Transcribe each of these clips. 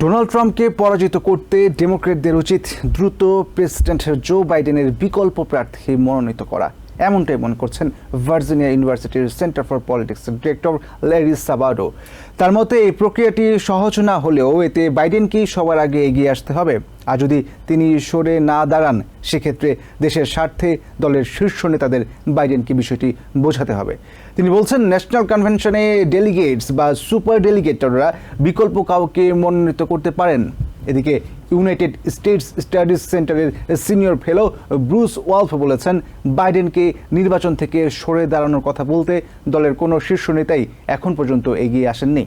Donald ট্রাম্পকে পরাজিত করতে ডেমোক্রেটদের উচিত দ্রুত প্রেসিডেন্ট জো বাইডেনের বিকল্প প্রার্থী মনোনীত করা। এমনটাই মনে করছেন ভার্জিনিয়া ইউনিভার্সিটির centre for politics director Larry Sabato. তার মতে, এই প্রক্রিয়াটি সহজ না হলেও এতে বাইডেনকেই সবার আগে এগিয়ে আসতে হবে। আর যদি তিনি সরে না দাঁড়ান, সেক্ষেত্রে দেশের স্বার্থে দলের শীর্ষ নেতাদের বাইডেনকে বিষয়টি বোঝাতে হবে। তিনি বলছেন, ন্যাশনাল কনভেনশনে ডেলিগেটস বা সুপার ডেলিগেটররা বিকল্প কাউকে মনোনীত করতে পারেন। এদিকে ইউনাইটেড স্টেটস স্টাডিজ সেন্টারের সিনিয়র ফেলো ব্রুস ওয়ালফ বলেছেন, বাইডেনকে নির্বাচন থেকে সরে দাঁড়ানোর কথা বলতে দলের কোনো শীর্ষ নেতাই এখন পর্যন্ত এগিয়ে আসেননি।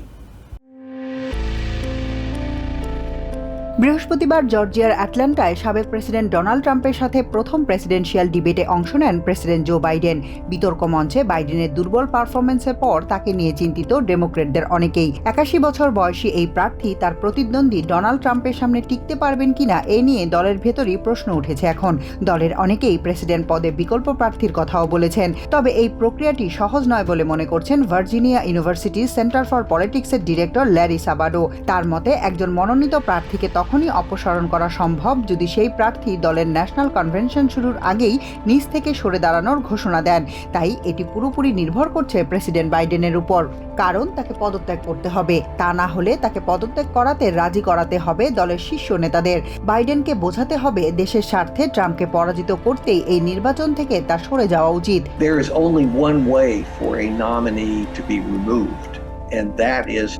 বৃহস্পতিবার জর্জিয়ার অ্যাটলান্টায় সাবেক প্রেসিডেন্ট ডোনাল্ড ট্রাম্পের সাথে প্রথম প্রেসিডেন্সিয়াল ডিবেটে অংশ নেন প্রেসিডেন্ট জো বাইডেন। বিতর্ক মঞ্চে বাইডেনের দুর্বল পারফরমেন্সের পর তাকে নিয়ে চিন্তিত ডেমোক্রেটদের অনেকেই। একাশি বছর বয়সী এই প্রার্থী তার প্রতিদ্বন্দ্বী ডোনাল্ড ট্রাম্পের সামনে টিকতে পারবেন কিনা এ নিয়ে দলের ভেতরই প্রশ্ন উঠেছে এখন। দলের অনেকেই প্রেসিডেন্ট পদে বিকল্প প্রার্থীর কথাও বলেছেন। তবে এই প্রক্রিয়াটি সহজ নয় বলে মনে করছেন ভার্জিনিয়া ইউনিভার্সিটি সেন্টার ফর পলিটিক্সের ডিরেক্টর ল্যারি সাবাডো। তার মতে, একজন মনোনীত প্রার্থীকে তখনই অপসারণ করা সম্ভব যদি সেই প্রার্থী দলের ন্যাশনাল কনভেনশন শুরুর আগেই নিজ থেকে সরে দাঁড়ানোর ঘোষণা দেন। তাই এটি পুরোপুরি নির্ভর করছে প্রেসিডেন্ট বাইডেনের উপর। কারণ তাকে পদত্যাগ করতে হবে। তা না হলে তাকে পদত্যাগ করাতে রাজি করাতে হবে দলের শীর্ষ নেতাদের। বাইডেনকে বোঝাতে হবে দেশের স্বার্থে ট্রাম্পকে পরাজিত করতেই এই নির্বাচন থেকে তা সরে যাওয়া উচিত। There is only one way for a nominee to be removed,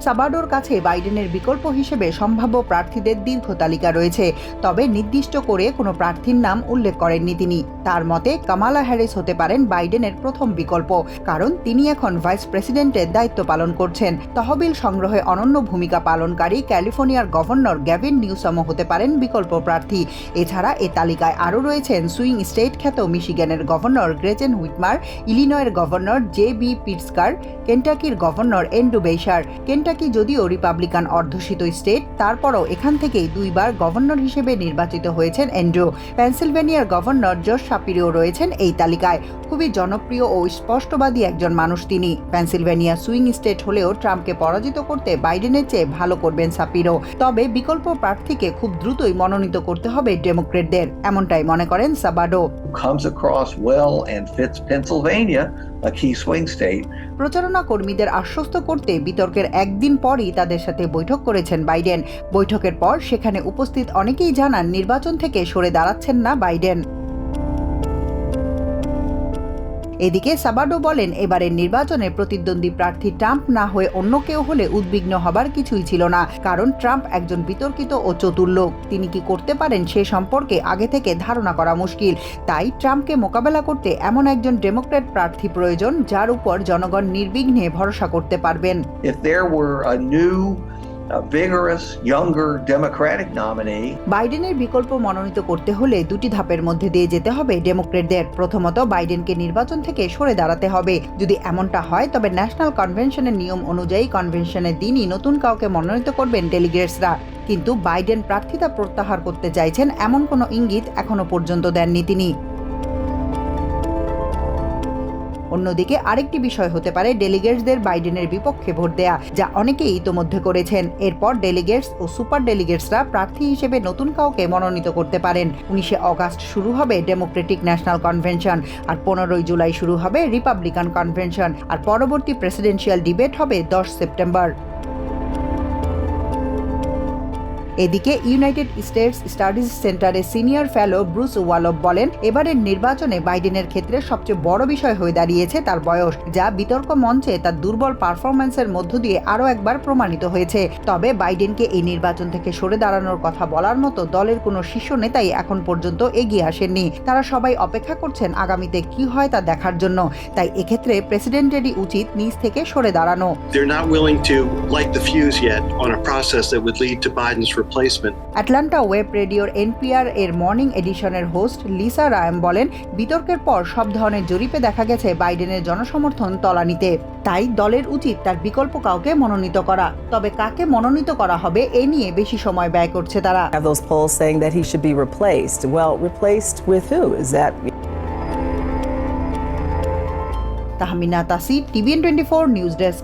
সাবাডোর কাছে বাইডেনের বিকল্প হিসেবে সম্ভাব্য প্রার্থীদের দীর্ঘ তালিকা রয়েছে। তবে নির্দিষ্ট করে কোনো প্রার্থীর নাম উল্লেখ করেননি তিনি। তার মতে, কামালা হ্যারিস হতে পারেন বাইডেনের প্রথম বিকল্প, কারণ তিনি এখন ভাইস প্রেসিডেন্টের দায়িত্ব পালন করছেন। তহবিল সংগ্রহে অনন্য ভূমিকা পালনকারী ক্যালিফোর্নিয়ার গভর্নর গ্যাভিন নিউসামো হতে পারেন বিকল্প প্রার্থী। এছাড়া এ তালিকায় আরও রয়েছেন সুইং স্টেট খ্যাত মিশিগানের গভর্নর গ্রেচেন হুইটমার, ইলিনয়ের গভর্নর জে বি পিটসকার, কেন্টাকির গভর্নর এন্ডু বেইসার কেন্টাকি যদিও রিপাবলিকান অধ্যুষিত স্টেট তারপরও এখান থেকেই দুইবার গভর্নর হিসেবে নির্বাচিত হয়েছেন এন্ড্রু পেনসিলভেনিয়ার গভর্নর জশ সাপিরিও রয়েছেন এই তালিকায়। খুবই জনপ্রিয় ও স্পষ্টবাদী একজন মানুষ তিনি। পেনসিলভেনিয়া সুইং স্টেট হলেও ট্রাম্পকে পরাজিত করতে বাইডেনের চেয়ে ভালো করবেন সাপিরো তবে বিকল্প প্রার্থীকে খুব দ্রুতই মনোনীত করতে হবে ডেমোক্রেটদের এমনটাই মনে করেন সাবাডো। Comes across well and fits Pennsylvania, প্রচারণা কর্মীদের আশ্বস্ত করতে বিতর্কের একদিন পরই তাদের সাথে বৈঠক করেছেন বাইডেন। বৈঠকের পর সেখানে উপস্থিত অনেকেই জানান নির্বাচন থেকে সরে দাঁড়াচ্ছেন না বাইডেন। এদিকে সাবাডো বলেন, এবারের নির্বাচনে প্রতিদ্বন্দ্বী প্রার্থী ট্রাম্প না হয়ে অন্য কেউ হলে উদ্বিগ্ন হবার কিছুই ছিল না, কারণ ট্রাম্প একজন বিতর্কিত ও চতুর লোক। তিনি কি করতে পারেন সে সম্পর্কে আগে থেকে ধারণা করা মুশকিল। তাই ট্রাম্পকে মোকাবেলা করতে এমন একজন ডেমোক্র্যাট প্রার্থী প্রয়োজন, যার উপর জনগণ নির্বিঘ্নে ভরসা করতে পারবেন। বাইডেনের বিকল্প মনোনীত করতে হলে দুটি ধাপের মধ্যে দিয়ে যেতে হবে। ডেমোক্রেটদের প্রথমত বাইডেনকে নির্বাচন থেকে সরে দাঁড়াতে হবে। যদি এমনটা হয়, তবে ন্যাশনাল কনভেনশনের নিয়ম অনুযায়ী কনভেনশনের দিনই নতুন কাউকে মনোনীত করবেন ডেলিগেটসরা কিন্তু বাইডেন প্রার্থিতা প্রত্যাহার করতে চাইছেন এমন কোনো ইঙ্গিত এখনও পর্যন্ত দেননি তিনি। অন্যদিকে আরেকটি বিষয় হতে পারে ডেলিগেটসদের বাইডেনের বিপক্ষে ভোট দেয়া, যা অনেকেই ইতোমধ্যে করেছেন। এরপর ডেলিগেটস ও সুপার ডেলিগেটসরা প্রার্থী হিসেবে নতুন কাউকে মনোনীত করতে পারেন। উনিশে অগাস্ট শুরু হবে ডেমোক্রেটিক ন্যাশনাল কনভেনশন, আর পনেরোই জুলাই শুরু হবে রিপাবলিকান কনভেনশন, আর পরবর্তী প্রেসিডেন্সিয়াল ডিবেট হবে দশ সেপ্টেম্বর। এদিকে ইউনাইটেড স্টেটস স্টাডিজ সেন্টারের সিনিয়র ফেলো ব্রুস ওয়ালব বলেন, এবারের নির্বাচনে বাইডেনের ক্ষেত্রে সবচেয়ে বড় বিষয় হয়ে দাঁড়িয়েছে তার বয়স, যা বিতর্ক মঞ্চে তার দুর্বল পারফরম্যান্সের মধ্য দিয়ে আরও একবার প্রমাণিত হয়েছে। তবে বাইডেনকে এই নির্বাচন থেকে সরে দাঁড়ানোর কথা বলার মতো দলের কোনো শীর্ষ নেতাই এখন পর্যন্ত এগিয়ে আসেননি। তারা সবাই অপেক্ষা করছেন আগামীতে কি হয় তা দেখার জন্য। তাই এক্ষেত্রে প্রেসিডেন্টেরই উচিত নিজ থেকে সরে দাঁড়ানো। Replacement. অ্যাটলান্টা ওয়েব রেডিওর এনপিআর এর মর্নিং এডিশনের হোস্ট লিসা রায়াম বলেন বিতর্কের পর সব ধরনের জরিপে দেখা গেছে বাইডেনের জনসমর্থন তলানিতে তাই দলের উচিত তার বিকল্প কাউকে মনোনীত করা তবে কাকে মনোনীত করা হবে এ নিয়ে বেশি সময় ব্যয় করছে তারা have those polls saying that he should be replaced. Well, replaced with who? Is that Tahmina Tasi TVN twenty four news desk